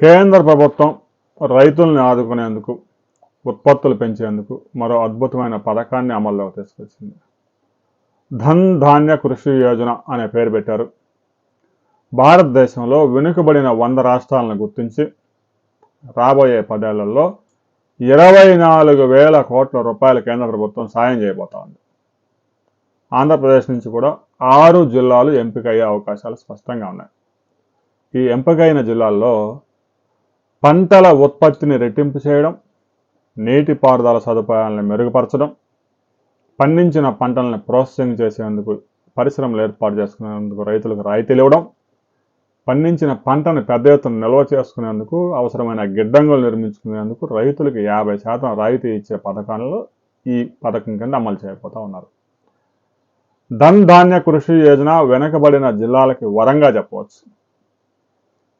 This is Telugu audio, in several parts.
కేంద్ర ప్రభుత్వం రైతుల్ని ఆదుకునేందుకు ఉత్పత్తులు పెంచేందుకు మరో అద్భుతమైన పథకాన్ని అమల్లోకి తీసుకొచ్చింది. ధన్ ధాన్య కృషి యోజన అనే పేరు పెట్టారు. భారతదేశంలో వెనుకబడిన వంద రాష్ట్రాలను గుర్తించి రాబోయే పదేళ్ళలో ఇరవై నాలుగు వేల కోట్ల రూపాయలు కేంద్ర ప్రభుత్వం సాయం చేయబోతా ఉంది ఆంధ్రప్రదేశ్ నుంచి కూడా ఆరు జిల్లాలు ఎంపికయ్యే అవకాశాలు స్పష్టంగా ఉన్నాయి. ఈ ఎంపికైన జిల్లాల్లో పంటల ఉత్పత్తిని రెట్టింపు చేయడం నీటిపారుదల సదుపాయాలను మెరుగుపరచడం పండించిన పంటలను ప్రాసెసింగ్ చేసేందుకు పరిశ్రమలు ఏర్పాటు చేసుకునేందుకు రైతులకు రాయితీలు ఇవ్వడం పండించిన పంటను పెద్ద ఎత్తున నిల్వ చేసుకునేందుకు అవసరమైన గిడ్డంగులు నిర్మించుకునేందుకు రైతులకు యాభై శాతం రాయితీ ఇచ్చే పథకాలలో ఈ పథకం కింద అమలు చేయబోతా ఉన్నారు. ధన్ ధాన్య కృషి యోజన వెనుకబడిన జిల్లాలకి వరంగా చెప్పవచ్చు.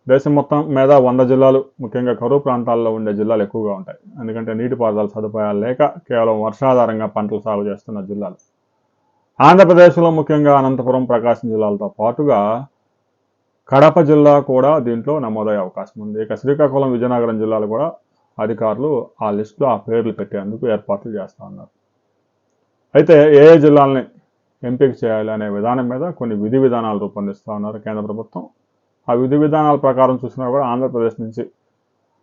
దేశం మొత్తం మీద వంద జిల్లాలు ముఖ్యంగా కరువు ప్రాంతాల్లో ఉండే జిల్లాలు ఎక్కువగా ఉంటాయి. ఎందుకంటే నీటిపారుదల సదుపాయాలు లేక కేవలం వర్షాధారంగా పంటలు సాగు చేస్తున్న జిల్లాలు. ఆంధ్రప్రదేశ్లో ముఖ్యంగా అనంతపురం ప్రకాశం జిల్లాలతో పాటుగా కడప జిల్లా కూడా దీంట్లో నమోదయ్యే అవకాశం ఉంది. ఇక శ్రీకాకుళం విజయనగరం జిల్లాలు కూడా అధికారులు ఆ లిస్టులో ఆ పేర్లు పెట్టేందుకు ఏర్పాట్లు చేస్తూ ఉన్నారు. అయితే ఏ ఏ జిల్లాలని ఎంపిక చేయాలి అనే విధానం మీద కొన్ని విధి విధానాలు రూపొందిస్తూ ఉన్నారు కేంద్ర ప్రభుత్వం. ఆ విధి విధానాల ప్రకారం చూసినా కూడా ఆంధ్రప్రదేశ్ నుంచి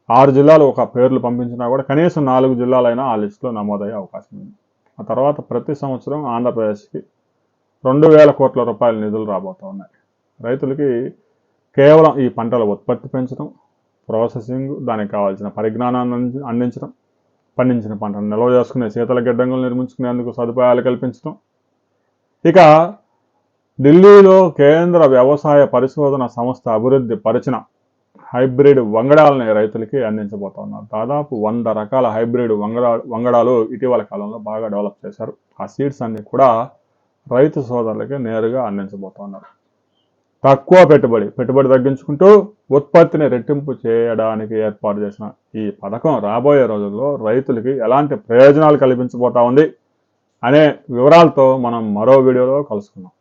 ఆరు జిల్లాలు ఒక పేర్లు పంపించినా కూడా కనీసం నాలుగు జిల్లాలైనా ఆ లిస్టులో నమోదయ్యే అవకాశం ఉంది. ఆ తర్వాత ప్రతి సంవత్సరం ఆంధ్రప్రదేశ్కి రెండు వేల కోట్ల రూపాయల నిధులు రాబోతూ ఉన్నాయి. రైతులకి కేవలం ఈ పంటల ఉత్పత్తి పెంచడం ప్రాసెసింగ్ దానికి కావాల్సిన పరిజ్ఞానాన్ని అందించడం పండించిన పంటను నిల్వ చేసుకునే శీతల గిడ్డంగులు నిర్మించుకునేందుకు సదుపాయాలు కల్పించడం. ఇక ఢిల్లీలో కేంద్ర వ్యవసాయ పరిశోధన సంస్థ అభివృద్ధి పరిచిన హైబ్రిడ్ వంగడాలని రైతులకి అందించబోతున్నారు దాదాపు వంద రకాల హైబ్రిడ్ వంగడా వంగడాలు ఇటీవల కాలంలో బాగా డెవలప్ చేశారు. ఆ సీడ్స్ అన్ని కూడా రైతు సోదరులకి నేరుగా అందించబోతున్నారు తక్కువ పెట్టుబడి పెట్టుబడి తగ్గించుకుంటూ ఉత్పత్తిని రెట్టింపు చేయడానికి ఏర్పాటు చేసిన ఈ పథకం రాబోయే రోజుల్లో రైతులకి ఎలాంటి ప్రయోజనాలు కల్పించబోతా ఉంది అనే వివరాలతో మనం మరో వీడియోలో కలుసుకుందాం.